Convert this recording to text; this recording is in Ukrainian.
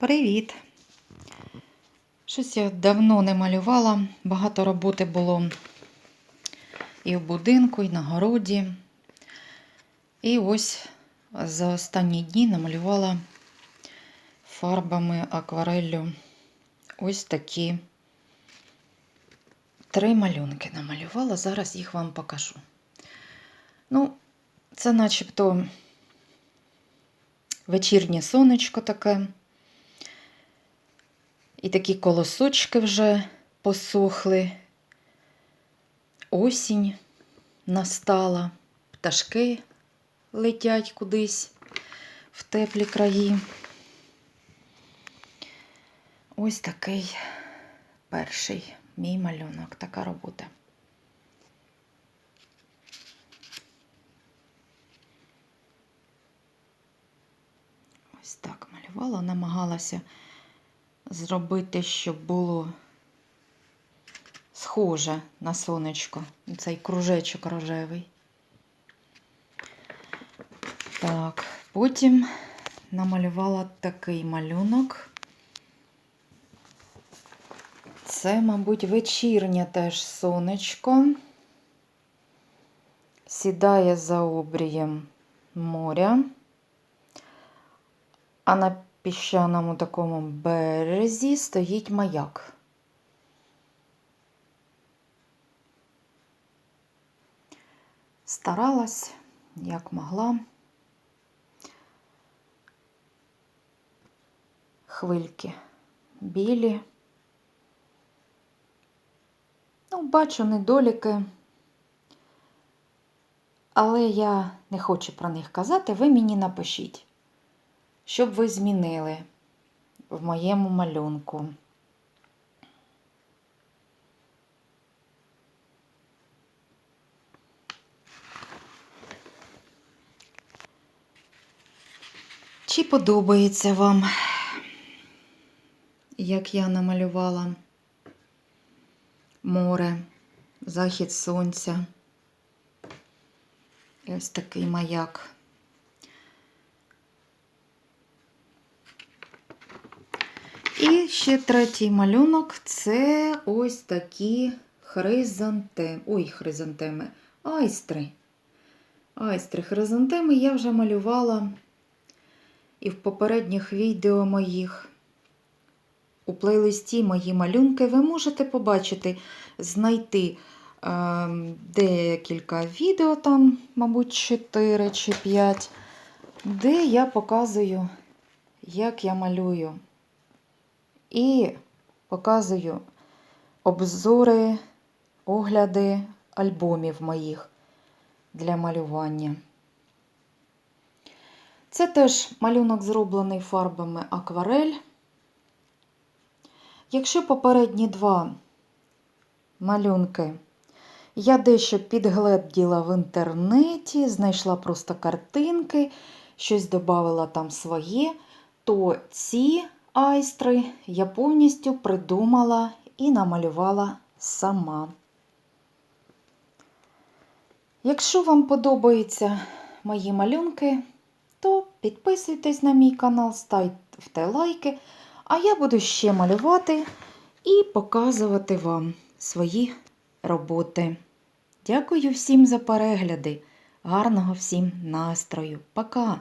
Привіт! Щось я давно не малювала, багато роботи було і в будинку, і на городі. І ось за останні дні намалювала фарбами аквареллю ось такі три малюнки намалювала. Зараз їх вам покажу. Ну, це начебто вечірнє сонечко таке. І такі колосочки вже посохли. Осінь настала, пташки летять кудись в теплі краї. Ось такий перший мій малюнок, така робота. Ось так малювала, намагалася зробити, щоб було схоже на сонечко, цей кружечок рожевий. Так, потім намалювала такий малюнок. Це, мабуть, вечірнє теж сонечко. Сідає за обрієм моря, а на піщаному такому березі стоїть маяк. Старалась, як могла. Хвильки білі. Ну, бачу недоліки, але я не хочу про них казати, ви мені напишіть щоб ви змінили в моєму малюнку. Чи подобається вам, як я намалювала море, захід сонця? Ось такий маяк. І ще третій малюнок це ось такі хризантеми. Ой, хризантеми, айстри. Айстри хризантеми я вже малювала і в попередніх відео моїх. У плейлисті мої малюнки ви можете побачити, знайти е, декілька відео, там, мабуть, 4 чи 5, де я показую, як я малюю. І показую обзори, огляди альбомів моїх для малювання. Це теж малюнок зроблений фарбами акварель. Якщо попередні два малюнки я дещо підгледіла в інтернеті, знайшла просто картинки, щось додавала там своє, то ці айстри я повністю придумала і намалювала сама. Якщо вам подобаються мої малюнки, то підписуйтесь на мій канал, ставте лайки, а я буду ще малювати і показувати вам свої роботи. Дякую всім за перегляди. Гарного всім настрою. Пока!